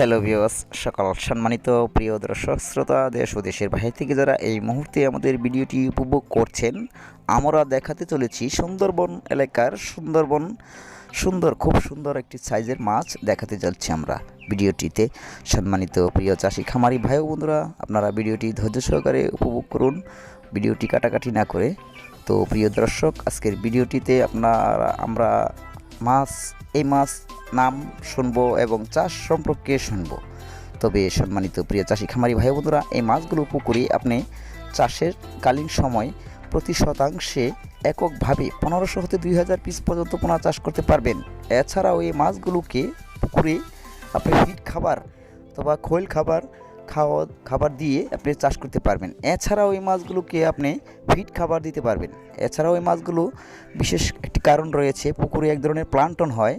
Hello ভিওস সকাল সম্মানিত প্রিয় দর্শক, শ্রোতা, দেশ ও দেশের বাইরে থেকে যারা এই মুহূর্তে আমাদের ভিডিওটি উপভোগ করছেন, আমরা দেখাতে চলেছি সুন্দরবন এলাকার সুন্দরবন, সুন্দর, খুব সুন্দর একটি সাইজের মাছ দেখাতে যাচ্ছি আমরা ভিডিওটিতে। সম্মানিত প্রিয় চাষি খামারি ভাই বন্ধুরা, আপনারা ভিডিওটি ধৈর্য সহকারে উপভোগ করুন, ভিডিওটি কাটাকাটি না করে। তো প্রিয় দর্শক, আজকের ভিডিওটিতে আপনার, আমরা মাছ, এই মাছ নাম শুনব এবং চাষ সম্পর্কে শুনব। তবে সম্মানিত প্রিয় চাষি খামারি ভাই বন্ধুরা, এই মাছগুলো পুকুরে আপনি চাষের কালীন সময় প্রতি শতাংশে এককভাবে পনেরোশো হতে দুই হাজার পিস পর্যন্ত পোনা চাষ করতে পারবেন। এছাড়াও এই মাছগুলোকে পুকুরে আপনি ফিড খাবার অথবা খোল খাবার খাওয়া, খাবার দিয়ে আপনি চাষ করতে পারবেন। এছাড়াও এই মাছগুলোকে আপনি ফিট খাবার দিতে পারবেন। এছাড়াও এই মাছগুলো বিশেষ একটি কারণ রয়েছে, পুকুরে এক ধরনের প্লান্টন হয়,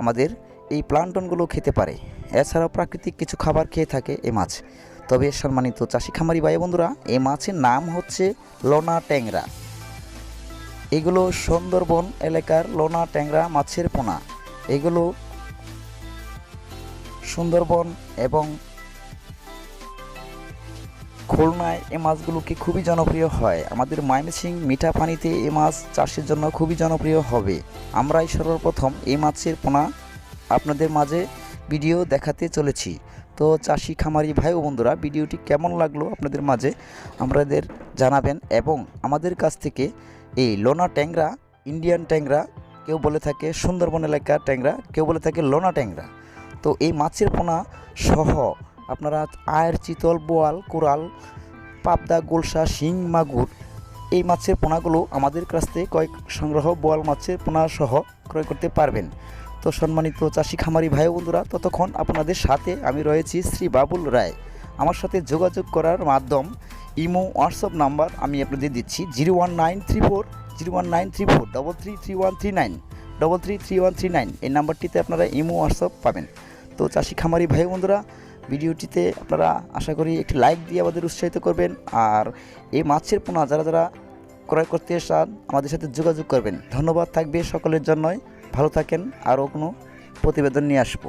আমাদের এই প্লান্টনগুলো খেতে পারে। এছাড়াও প্রাকৃতিক কিছু খাবার খেয়ে থাকে এই মাছ। তবে সম্মানিত চাষি খামারি ভাই বন্ধুরা, এই মাছের নাম হচ্ছে লোনা ট্যাংরা। এগুলো সুন্দরবন এলাকার লোনা ট্যাংরা মাছের পোনা। এগুলো সুন্দরবন এবং খুলনায় এই মাছগুলোকে খুবই জনপ্রিয় হয়? আমাদের ময়মনসিং মিঠা পানিতে এ মাছ চাষের জন্য খুবই জনপ্রিয় হবে। আমরাই সর্বপ্রথম এই মাছের পোনা আপনাদের মাঝে ভিডিও দেখাতে চলেছি। তো চাষি খামারি ভাই ও বন্ধুরা, ভিডিওটি কেমন লাগল আপনাদের মাঝে আমাদের জানাবেন এবং আমাদের কাছ থেকে এই লোনা ট্যাংরা, ইন্ডিয়ান ট্যাংরা, কেউ বলে থাকে সুন্দরবন এলাকার ট্যাংরা, কেউ বলে থাকে লোনা ট্যাংরা। তো এই মাছের পোনা সহ আপনারা আয়ের চিতল বোয়াল, কোরাল, পাবদা, গোলসা, শিং, মাগুর এই মাছের পোনাগুলো আমাদের কাছ থেকে কয়েক সংগ্রহ বোয়াল মাছের পোনা সহ ক্রয় করতে পারবেন। তো সম্মানিত চাষি খামারি ভাই বন্ধুরা, ততক্ষণ আপনাদের সাথে আমি রয়েছি শ্রী বাবুল রায়। আমার সাথে যোগাযোগ করার মাধ্যম ইমো, হোয়াটসঅ্যাপ নাম্বার আমি আপনাদের দিচ্ছি zero one nine three four, zero one nine three four double three three one three nine double three three one three nine এই নাম্বারটিতে আপনারা ইমো, হোয়াটসঅ্যাপ পাবেন। তো চাষি খামারি ভাই বন্ধুরা ভিডিওটিতে আপনারা আশা করি একটি লাইক দিয়ে আমাদের উৎসাহিত করবেন, আর এই মাছের পোনা যারা যারা ক্রয় করতে চান, আমাদের সাথে যোগাযোগ করবেন। ধন্যবাদ থাকবে সকলের জন্যই। ভালো থাকেন, আরও কোনো প্রতিবেদন নিয়ে আসব।